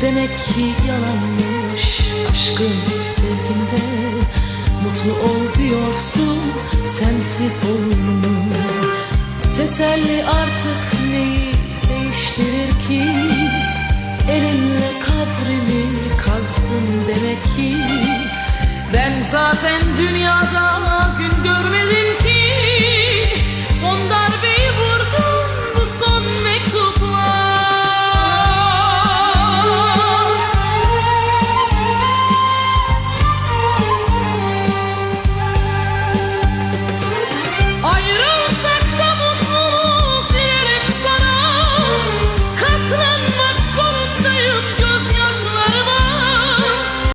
Demek ki yalanmış aşkın sevginde. Mutlu ol diyorsun sensiz olur? Teselli artık neyi değiştirir ki? Elinle kabrimi kazdın demek ki? Ben zaten dünyada